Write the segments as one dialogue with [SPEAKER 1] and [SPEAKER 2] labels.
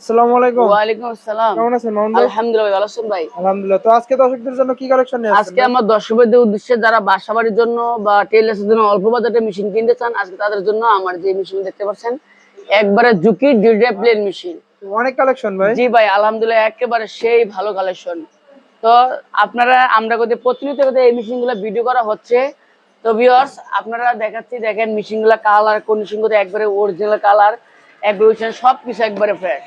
[SPEAKER 1] আসসালামু আলাইকুম।
[SPEAKER 2] ওয়ালাইকুম আসসালাম।
[SPEAKER 1] কেমন আছেন মামুন ভাই
[SPEAKER 2] আলহামদুলিল্লাহ ভালো আছেন ভাই?
[SPEAKER 1] আলহামদুলিল্লাহ। তো আজকে দর্শকদের জন্য কি কালেকশন নিয়ে আসছেন
[SPEAKER 2] আজকে আমার দর্শকদের উদ্দেশ্যে যারা বাসা বাড়ির জন্য বা জন্য অল্প বাজেটে মেশিন কিনতে চান আজকে তাদের জন্য আমার যে মেশিন দেখতে পাচ্ছেন একবারে জুকি ডিডে প্লেন মেশিন
[SPEAKER 1] অনেক কালেকশন ভাই।
[SPEAKER 2] জি ভাই আলহামদুলিল্লাহ একেবারে সেই ভালো কালেকশন তো আপনারা আমরা কোথায় প্রতিনিয়ত কোথায় এই মেশিনগুলো ভিডিও করা হচ্ছে। তো ভিউয়ার্স আপনারা দেখাচ্ছি দেখেন মেশিনগুলা কালার কন্ডিশন কোথায় একবারে অরিজিনাল কালার অ্যাগ্রোশন সব কিছু একবারে ফ্রেশ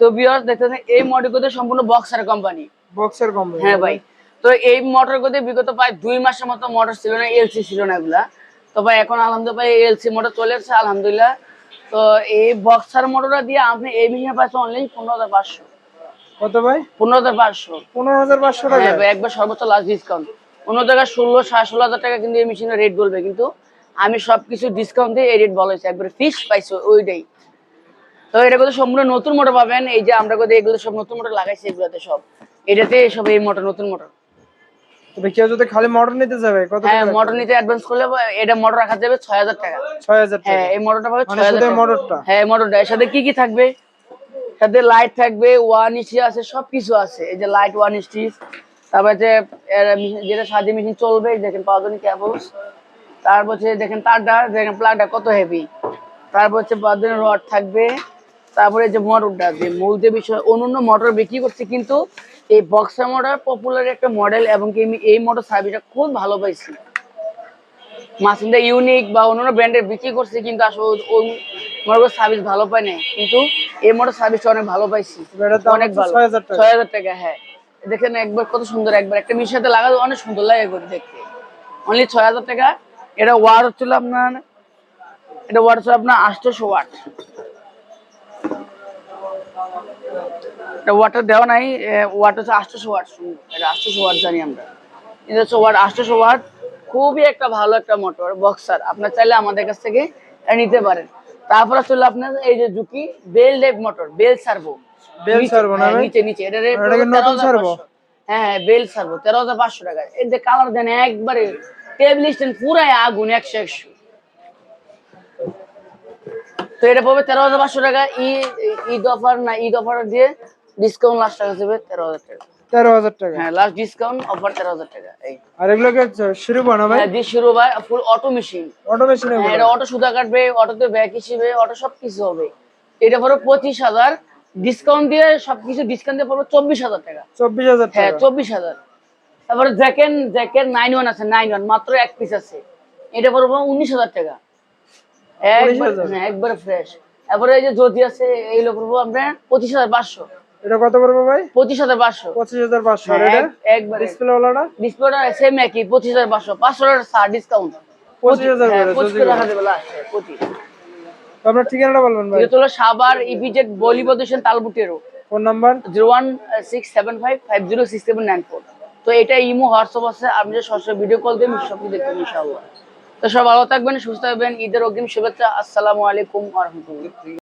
[SPEAKER 2] তো ভিউয়ার্স দেখতেছেন এই কোথায় সম্পূর্ণ বক্সার কোম্পানি
[SPEAKER 1] বক্সের কম
[SPEAKER 2] হ্যাঁ ভাই। তো এই মোটর গতি বিগত প্রায় দুই মাসের মতো মোটর ছিল না এলসি ছিল না এগুলা। তো ভাই এখন আলহামদুলিল্লাহ এলসি মোটর চলে এসেছে আলহামদুলিল্লাহ। তো এই বক্সার মোটরটা দিয়ে আপনি এই মেশিনে পাচ্ছেন অনলাইন পনেরো হাজার পাঁচশো।
[SPEAKER 1] কত ভাই?
[SPEAKER 2] পনেরো হাজার পাঁচশো।
[SPEAKER 1] পনেরো হাজার পাঁচশো টাকা?
[SPEAKER 2] হ্যাঁ ভাই একবার সর্বোচ্চ লাস্ট ডিসকাউন্ট অন্য জায়গায় ষোলো সাড়ে ষোলো হাজার টাকা কিন্তু এই মেশিনের রেট বলবে কিন্তু আমি সবকিছু ডিসকাউন্ট দিয়ে এই রেট বলা হয়েছে একবার ফিক্স পাইছি ওইটাই। তো এটা কিন্তু সম্পূর্ণ নতুন মোটর পাবেন। এই যে আমরা কিন্তু এগুলো সব নতুন মোটর লাগাইছি এগুলোতে সব। এটাতে সব এই মোটর নতুন মোটর।
[SPEAKER 1] তবে কেউ যদি খালি মোটর নিতে যাবে কত
[SPEAKER 2] হ্যাঁ মোটর নিতে অ্যাডভান্স করলে এটা মোটর রাখা যাবে ছয় হাজার টাকা।
[SPEAKER 1] ছয় হাজার টাকা।
[SPEAKER 2] হ্যাঁ এই মোটরটা পাবে
[SPEAKER 1] মানে
[SPEAKER 2] টাকা।
[SPEAKER 1] মোটরটা?
[SPEAKER 2] হ্যাঁ মোটরটা এর সাথে কি কি থাকবে? সাথে লাইট থাকবে ওয়ান ইস্টি আছে সব আছে। এই যে লাইট ওয়ান ইস্টি তারপর যে যেটা মেশিন চলবে দেখেন ক্যাবলস তারপর হচ্ছে দেখেন তারটা দেখেন প্লাগটা কত হেভি তারপর হচ্ছে রড থাকবে। তারপরে যে মোটরটা যে মূল যে বিষয় অন্যান্য মোটর বিক্রি করছে কিন্তু এই বক্সার মোটর পপুলার একটা মডেল এবং কি এই মোটর সার্ভিসটা খুব ভালো পাইছি। মাসিনটা ইউনিক বা অন্যান্য ব্র্যান্ডের বিক্রি করছে কিন্তু আসলে ওই- মোটর সার্ভিস ভালো পাই নাই। কিন্তু এই মোটর সার্ভিসটা অনেক ভালো পাইছি। অনেক ভালো। ছয় হাজার টাকা। হ্যাঁ। দেখেন একবার কত সুন্দর একবার। একটা মিশির সাথে লাগালে অনেক সুন্দর লাগে করে দেখতে। অনলি ছয় হাজার টাকা। এটা ওয়ার হচ্ছিল আপনার এটা ওয়াট হচ্ছে আপনার আটশোশো ওয়াট ওয়াটার দেওয়া নাই ওয়াট হচ্ছে আটশোশো ওয়াট এটা আটশোশো ওয়াট জানি আমরা। এটা হচ্ছে ওয়াট আটশোশো ওয়াট খুবই একটা ভালো একটা মোটর বক্সার আপনার চাইলে আমাদের কাছ থেকে নিতে পারেন। তারপরে চলে আপনার এই যে Juki belt type motor belt servo
[SPEAKER 1] servo না
[SPEAKER 2] নিচে নিচে। এটা
[SPEAKER 1] নতুন servo?
[SPEAKER 2] হ্যাঁ হ্যাঁ বেল সার্ভো তেরো হাজার পাঁচশো টাকা। এই যে কালার দেন একবারে টেবিল স্ট্যান্ড পুরাই আগুন একশো একশো। তো এটা পাবে তেরো হাজার পাঁচশো টাকা। ঈদ অফার না ঈদ অফার দিয়ে ডিসকাউন্ট লাস্ট টাকা দেবে তেরো হাজার টাকা।
[SPEAKER 1] তেরো হাজার টাকা?
[SPEAKER 2] হ্যাঁ লাস্ট ডিসকাউন্ট অফার তেরো হাজার টাকা এই।
[SPEAKER 1] আর এগুলোকে শুরু বানা ভাই?
[SPEAKER 2] হ্যাঁ শুরু ভাই ফুল অটো মেশিন হ্যাঁ এটা অটো সুদা কাটবে অটোতে ব্যাগ হিসেবে অটো সব কিছু হবে। এটা পড়ো পঁচিশ হাজার। ডিসকাউন্ট দিয়ে সবকিছু ডিসকাউন্ট দিয়ে পড়বে চব্বিশ হাজার টাকা।
[SPEAKER 1] চব্বিশ হাজার
[SPEAKER 2] হ্যাঁ চব্বিশ হাজার। তারপরে জ্যাকেন জ্যাকের নাইন ওয়ান আছে নাইন ওয়ান মাত্র এক পিস আছে। এটা পড়ব উনিশ হাজার টাকা। একবার
[SPEAKER 1] 19,000
[SPEAKER 2] হ্যাঁ একবারে ফ্রেশ তারপরে এই যে জ্যোতি আছে এইগুলো পড়ব আপনার পঁচিশ হাজার পাঁচশো।
[SPEAKER 1] এটা কত পড়বে ভাই?
[SPEAKER 2] পঁচিশ হাজার পাঁচশো।
[SPEAKER 1] পঁচিশ হাজার পাঁচশো।
[SPEAKER 2] হ্যাঁ, একবারে।
[SPEAKER 1] ডিসপ্লে ওয়ালাটা
[SPEAKER 2] ডিসপ্লেটা সেম একই পঁচিশ হাজার পাঁচশো। পাঁচশো সার ডিসকাউন্ট
[SPEAKER 1] 25,000 করে,
[SPEAKER 2] পঁচিশ রাখা পঁচিশ
[SPEAKER 1] আপনার ঠিকানাটা বলবেন ভাই।
[SPEAKER 2] এটা হলো EPZ
[SPEAKER 1] phone number?
[SPEAKER 2] Zero one six seven five five zero six seven nine four. তো এটা ইমো হোয়াটসঅ্যাপ আছে আপনি সরাসরি ভিডিও কল দেবেন সব দেখবেন ইনশাআল্লাহ। তো সব ভালো থাকবেন সুস্থ থাকবেন। ঈদের অগ্রিম শুভেচ্ছা। আসসালামু আলাইকুম আহমতুল্লাহ